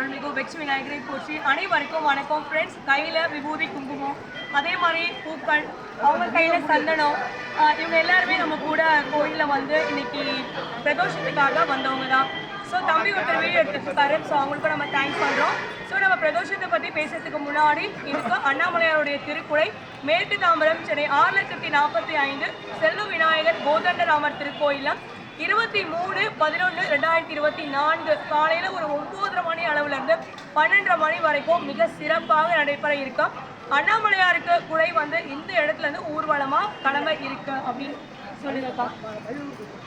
அருள்மிகு வெற்றி விநாயகரை போற்றி அனைவருக்கும் வணக்கம் ஃப்ரெண்ட்ஸ் கையில் விபூதி குங்குமம் அதே மாதிரி பூக்கள் அவங்க கையில் சந்தனம். இவங்க எல்லாருமே நம்ம கூட கோயிலில் வந்து இன்னைக்கு பிரதோஷத்துக்காக வந்தவங்க தான். ஸோ தம்பி ஒருத்தர் வீடியோ எடுத்துருக்காரு. ஸோ அவங்களுக்கும் நம்ம தேங்க்ஸ் பண்ணுறோம் ஸோ நம்ம பிரதோஷத்தை பற்றி பேசுறதுக்கு முன்னாடி இதுக்கு அண்ணாமலையாருடைய திருக்குறை மேற்கு தாம்பரம் சென்னை ஆறு லட்சத்தி நாற்பத்தி ஐந்து செல்வ விநாயகர் கோதண்டராமர் திருக்கோயிலம் இருபத்தி மூணு பதினொன்று ரெண்டாயிரத்தி இருபத்தி நான்கு காலையில் ஒரு ஒன்பதரை மணி அளவுலேருந்து பன்னெண்டரை மணி வரைக்கும் மிக சிறப்பாக நடைபெற இருக்கும் அண்ணாமலையாருக்கு குறை வந்து இந்த இடத்துலேருந்து ஊர்வலமாக கடமை கிளம்ப இருக்கு அப்படின்னு சொல்லியிருக்கா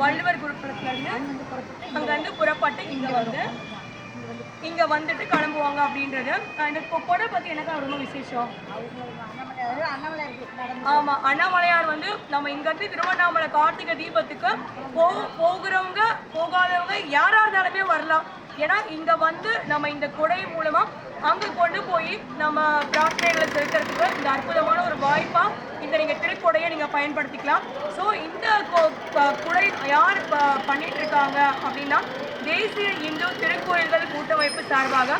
வள்ளுவர் குருப்படத்துலேருந்து அங்கேருந்து புறப்பட்டு இங்கே வந்து இங்கே வந்துட்டு கிளம்புவாங்க அப்படின்றது. இந்த கொடை பற்றி எனக்கு ரொம்ப விசேஷம்? ஆமா அண்ணாமலையார் வந்து நம்ம இங்க இருந்து திருவண்ணாமலை கார்த்திகை தீபத்துக்கு போ போகிறவங்க போகாதவங்க யாரா இருந்தாலுமே வரலாம். ஏன்னா இங்க வந்து நம்ம இந்த கொடை மூலமா அங்க கொண்டு போய் நம்ம பிரார்த்தனைகளை செலுத்துறதுக்கு இந்த அற்புதமான ஒரு வாய்ப்பா இந்த நீங்க திருக்கொடையை நீங்க பயன்படுத்திக்கலாம். ஸோ இந்த குடை யார் ப- பண்ணிட்டு இருக்காங்க அப்படின்னா தேசிய இந்து திருக்கோயில்கள் கூட்டமைப்பு சார்பாக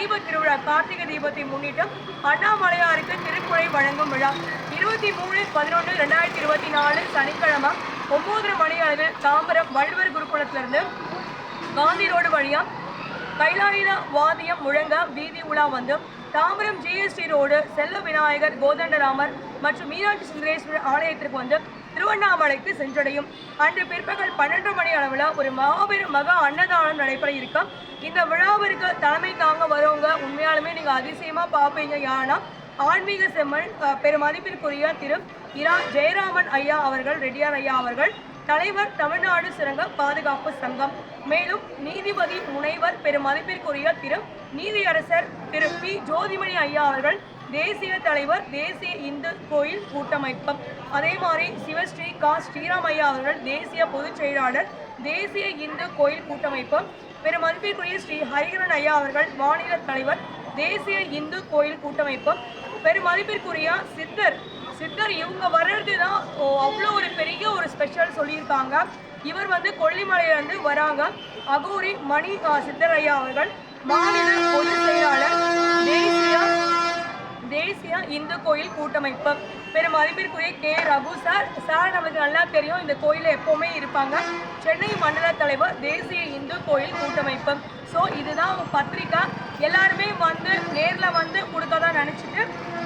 தீப திருவிழா கார்த்திகை தீபத்தை முன்னிட்டு அண்ணாமலையாருக்கு திருக்குறை வழங்கும் விழா. இருபத்தி மூணு பதினொன்று ரெண்டாயிரத்தி இருபத்தி நாலு சனிக்கிழமை ஒன்பதரை மணி அளவில் தாம்பரம் வள்ளுவர் குருகுலத்திலிருந்து காந்தி ரோடு வழியாக கைலாயுத வாதியம் முழங்க வீதி உலா வந்து தாம்பரம் ஜிஎஸ்டி ரோடு செல்ல விநாயகர் கோதண்டராமர் மற்றும் மீனாட்சி சுந்தரேஸ்வரர் ஆலயத்திற்கு வந்து திருவண்ணாமலைக்கு சென்றடையும். அன்று பிற்பகல் பன்னெண்டு மணி அளவில் ஒரு மாபெரும் மகா அன்னதானம் நடைபெற இருக்கும். இந்த விழாவிற்கு தலைமை தாங்க வரவங்க உண்மையாலுமே நீங்கள் அதிசயமாக பார்ப்பீங்க யானா ஆன்மீக செம்மல் பெருமதிப்பிற்குரிய திரு இரா ஜெயராமன் ஐயா அவர்கள் ரெட்டியார் ஐயா அவர்கள் தலைவர் தமிழ்நாடு சுரங்க பாதுகாப்பு சங்கம் மேலும் நீதிபதி முனைவர் பெருமதிப்பிற்குரிய திரு நீதியரசர் திரு பி ஜோதிமணி ஐயா அவர்கள் தேசிய தலைவர் தேசிய இந்து கோயில் கூட்டமைப்பு. அதே மாதிரி சிவஸ்ரீ கா. ஸ்ரீராமையா அவர்கள் தேசிய பொதுச் செயலாளர் தேசிய இந்து கோயில் கூட்டமைப்பு. பெருமதிப்பிற்குரிய ஸ்ரீ ஹரிகரன் ஐயா அவர்கள் மாநில தலைவர் தேசிய இந்து கோயில் கூட்டமைப்பு. பெருமதிப்பிற்குரிய சித்தர் சித்தர் இவங்க வர்றது தான் அவ்வளோ ஒரு பெரிய ஒரு ஸ்பெஷல் சொல்லியிருக்காங்க. இவர் வந்து கொல்லிமலையிலேருந்து வராங்க. அகூரி மணி சித்தர் ஐயா அவர்கள் மாநில பொதுச் செயலாளர் தேசிய தேசிய இந்து கோயில் கூட்டமைப்பு. பெரும் அறிவிற்குரிய கே. ரகு சார். சார் நமக்கு நல்லா தெரியும் இந்த கோயிலில் எப்போவுமே இருப்பாங்க. சென்னை மண்டல தலைவர் தேசிய இந்து கோயில் கூட்டமைப்பு. ஸோ இதுதான் உங்க பத்திரிக்கை. எல்லாருமே வந்து நேரில் வந்து கொடுக்கதான் நினச்சிட்டு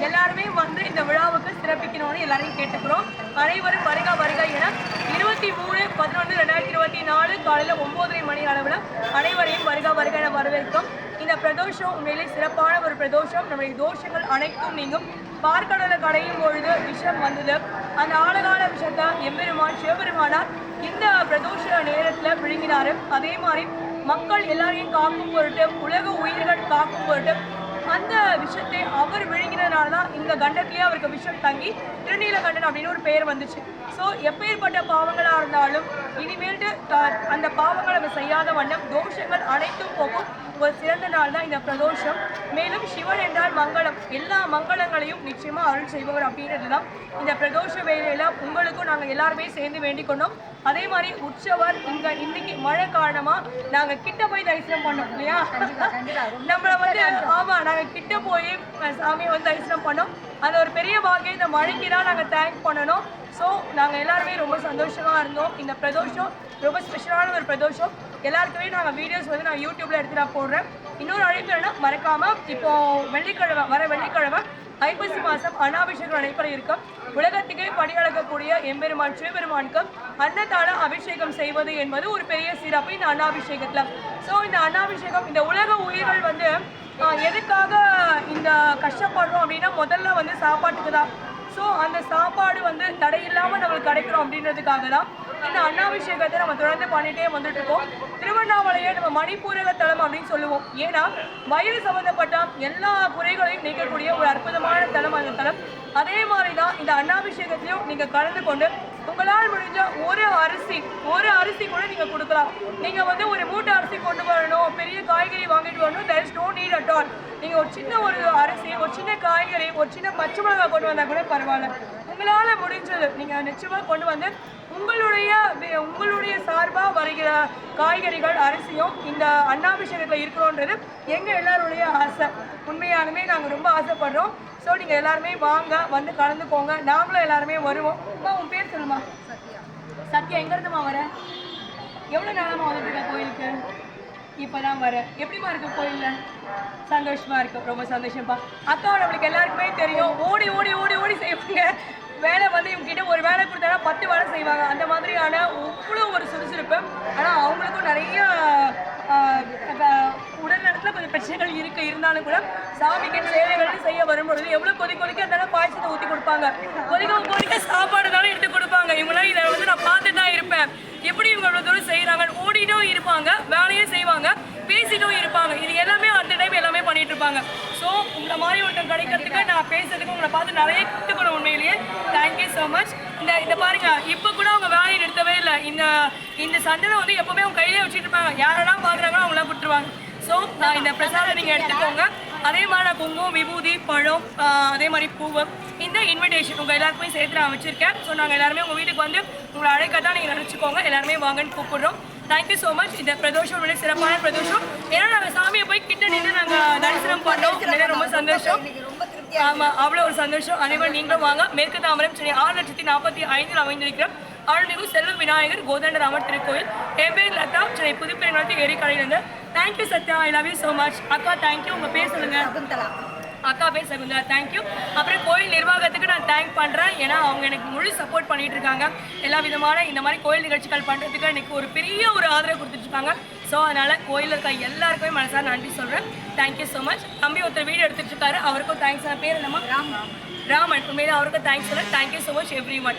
எல்லாருமே வந்து இந்த விழாவுக்கு சிறப்பிக்கணும்னு எல்லாரையும் கேட்டுக்கிறோம். அனைவரும் வருக வருக என இருபத்தி மூணு பதினொன்று ரெண்டாயிரத்தி இருபத்தி நாலு காலையில் ஒம்போதரை மணி அளவில் அனைவரையும் வருக வருக என வரவேற்கும். இந்த பிரதோஷம் உண்மையிலே சிறப்பான ஒரு பிரதோஷம். நம்முடைய தோஷங்கள் அனைத்தும் நீங்கும். பார்க்கடலை கடையும் பொழுது விஷம் வந்தது. அந்த ஆழகால விஷத்தை எம்பெருமான் சிவபெருமானார் இந்த பிரதோஷ நேரத்தில் விழுங்கினாரு. அதே மாதிரி மக்கள் எல்லாரையும் காக்கும் பொருட்டு உலக உயிர்கள் காக்கும் பொருட்டு அந்த விஷத்தை அவர் விழுங்கினதுனால தான் இந்த கண்டத்திலேயே அவருக்கு விஷம் தங்கி திருநீலகண்டன் அப்படின்னு ஒரு பெயர் வந்துச்சு. ஸோ எப்பேற்பட்ட பாவங்களாக இருந்தாலும் இனிமேல்ட்டு அந்த செய்யாத வண்ணம் தோஷங்கள் அனைத்தும் போகும். ஒரு சிறந்த நாள் தான் இந்த பிரதோஷம். மேலும் சிவன் என்றால் மங்களம். எல்லா மங்களங்களையும் நிச்சயமா அருள் செய்பவர் அப்படின்றது தான் இந்த பிரதோஷ வேலையில உங்களுக்கும் நாங்கள் எல்லாருமே சேர்ந்து வேண்டிக் கொண்டோம். அதே மாதிரி உற்சவர் இங்க இன்னைக்கு மழை காரணமா நாங்க கிட்ட போய் தரிசனம் பண்ணோம் இல்லையா? நம்மளை வந்து ஆமா நாங்க கிட்ட போய் சாமியை வந்து தரிசனம் பண்ணோம். அந்த ஒரு பெரிய பாக்கியம் இந்த மழைக்கு தான் நாங்கள் தேங்க் பண்ணணும். ஸோ நாங்கள் எல்லாருமே ரொம்ப சந்தோஷமாக இருந்தோம். இந்த பிரதோஷம் ரொம்ப ஸ்பெஷலான ஒரு பிரதோஷம். எல்லாருக்குமே நாங்கள் வீடியோஸ் வந்து நான் யூடியூப்ல எடுத்து நான் போடுறேன். இன்னொரு அழைப்பு என்னன்னா மறக்காமல் இப்போ வெள்ளிக்கிழமை வர வெள்ளிக்கிழமை ஐப்பசி மாதம் அன்னாபிஷேகம் நடைபெற இருக்கும். உலகத்துக்கே பணியளக்கக்கூடிய எம்பெருமான் சிவபெருமானுக்கு அன்னதான அபிஷேகம் செய்வது என்பது ஒரு பெரிய சிறப்பு இந்த அன்னாபிஷேகத்தில். ஸோ இந்த அன்னாபிஷேகம் இந்த உலக உயிர்கள் வந்து எதுக்காக இந்த கஷ்டப்படுறோம் அப்படின்னா முதல்ல வந்து சாப்பாட்டுக்கு தான் ஸோ அந்த சாப்பாடு வந்து தடையில்லாமல் நம்மளுக்கு கிடைக்கிறோம் அப்படின்றதுக்காக தான் இந்த அன்னாபிஷேகத்தை நம்ம தொடர்ந்து பண்ணிட்டே வந்துட்டு இருக்கோம் திருவண்ணாமலையை நம்ம மணிப்பூரக தலம் அப்படின்னு சொல்லுவோம். ஏன்னா வயிறு சம்மந்தப்பட்ட எல்லா குறைகளையும் நீக்கக்கூடிய ஒரு அற்புதமான தலம் அந்த தலம். அதே மாதிரி தான் இந்த அண்ணாபிஷேகத்திலையும் நீங்கள் கலந்து கொண்டு உங்களால் முடிஞ்ச ஒரு அரிசி ஒரு அரிசி கூட நீங்கள் கொடுக்கலாம். நீங்கள் வந்து ஒரு மூட்டை அரிசி கொண்டு வரணும் பெரிய காய் no நீங்கள் ஒரு சின்ன ஒரு அரிசி ஒரு சின்ன காய்கறி ஒரு சின்ன பச்சை மிளகாய் கொண்டு வந்தால் கூட பரவாயில்ல. உங்களால் முடிஞ்சது நீங்கள் நிச்சயமாக கொண்டு வந்து உங்களுடைய உங்களுடைய சார்பாக வருகிற காய்கறிகள் அரிசியும் இந்த அண்ணாபிஷேகத்தில் இருக்கிறோன்றது எங்கள் எல்லாருடைய ஆசை. உண்மையாலுமே நாங்கள் ரொம்ப ஆசைப்படுறோம். ஸோ நீங்கள் எல்லாருமே வாங்க வந்து கலந்துக்கோங்க. நாங்களும் எல்லாருமே வருவோம். அம்மா, உன் பேர் சொல்லுமா சத்யா. சத்யா எங்கேருந்துமா வர? எவ்வளோ நேரமாக வந்துட்டு இருக்க கோயிலுக்கு? இப்போ தான் வர எப்படிமா இருக்கு கோயிலில்? சந்தோஷமா இருக்கு. ரொம்ப சந்தோஷம்ப்பா. அக்கா நம்மளுக்கு எல்லாருக்குமே தெரியும். ஓடி ஓடி ஓடி ஓடி செய்வாங்க. வேலை வந்து இவங்ககிட்ட ஒரு வேலை கொடுத்தா பத்து வேலை செய்வாங்க. அந்த மாதிரியான அவ்வளோ ஒரு சுறுசுறுப்பு. ஆனால் அவங்களுக்கும் நிறைய உடல்நலத்தில் உடல் கொஞ்சம் பிரச்சனைகள் இருக்க இருந்தாலும் கூட சாமிக்கு சேவைகள் செய்ய வரும்பொழுது எவ்வளோ கொதி கொதிக்க இருந்தாலும் பாய்ச்சத்தை ஊற்றி கொடுப்பாங்க. கொதிக்க கொதிக்க சாப்பாடுனாலும் எடுத்து கொடுப்பாங்க. இவங்களாம் இதை வந்து நான் பார்த்து இருப்பேன். எப்படி இவங்க இவ்வளோ தூரம் செய்கிறாங்க ஓடிட்டும் இருப்பாங்க வேலையும் செய்வாங்க பேசிட்டும் இருப்பாங்க. இது எல்லாமே அந்த டைம் எல்லாமே பண்ணிட்டு இருப்பாங்க. ஸோ இந்த மாதிரி ஒருத்தன் கிடைக்கிறதுக்கு நான் பேசுறதுக்கு உங்களை பார்த்து நிறைய கற்றுக்கணும் உண்மையிலேயே. தேங்க்யூ ஸோ மச் இந்த இந்த பாருங்க இப்போ கூட அவங்க வேலையை நிறுத்தவே இல்லை. இந்த இந்த சண்டை வந்து எப்பவுமே அவங்க கையிலே வச்சுட்டு இருப்பாங்க. யாரெல்லாம் பார்க்குறாங்களோ அவங்களாம் கொடுத்துருவாங்க. ஸோ நான் இந்த பிரசாதம் நீங்கள் எடுத்துக்கோங்க. அதே மாதிரி நான் குங்குமம் விபூதி பழம் அதே மாதிரி பூவு இந்த இன்விடேஷன் உங்கள் எல்லாருக்குமே சேர்த்து நான் வச்சுருக்கேன். ஸோ நாங்கள் எல்லாருமே உங்கள் வீட்டுக்கு வந்து உங்களை அழைக்க தான் நீங்கள் நினச்சிக்கோங்க. எல்லாருமே வாங்கன்னு கூப்பிடுறோம். தேங்க்யூ ஸோ மச் இந்த பிரதோஷம் உடைய சிறப்பான பிரதோஷம். ஏன்னா நாங்கள் சாமியை போய் கிட்ட நின்று நாங்கள் தரிசனம் பண்ணோம் ரொம்ப சந்தோஷம். ஆமாம் அவ்வளோ ஒரு சந்தோஷம். அதே மாதிரி நீங்களும் வாங்க. மேற்கு தாமரம் சென்னை ஆறு லட்சத்தி நாற்பத்தி ஐந்தில் அமைந்திருக்கிறோம் அருள்மிகு செல்வ விநாயகர் கோதண்டராமர் திருக்கோயில் என் பேர் லதா சென்னை புதுப்பெருங்காலத்து ஏரிக்கடையிலேருந்து thank you Sathya. I love you so much அக்கா தேங்க்யூ உங்கள் பேர் சொல்லுங்க. அக்கா பேர் சகுந்தரா தேங்க்யூ அப்புறம் கோயில் நிர்வாகத்துக்கு நான் தேங்க் பண்ணுறேன் ஏன்னா அவங்க எனக்கு முழு சப்போர்ட் பண்ணிட்டு இருக்காங்க. எல்லா விதமான இந்த மாதிரி கோயில் நிகழ்ச்சிகள் பண்ணுறதுக்கு எனக்கு ஒரு பெரிய ஒரு ஆதரவு கொடுத்துட்டு இருக்காங்க. ஸோ அதனால் கோயிலில் இருக்க எல்லாருக்குமே மனசார நன்றி சொல்கிறேன் தேங்க்யூ ஸோ மச் தம்பி ஒருத்தர் வீடியோ எடுத்துட்டு இருக்காரு. அவருக்கும் தேங்க்ஸ் நான் பேர் என்னம்மா? ராமன் உண்மையிலே அவருக்கும் தேங்க்ஸ் சொல்கிறேன் thank you so much everyone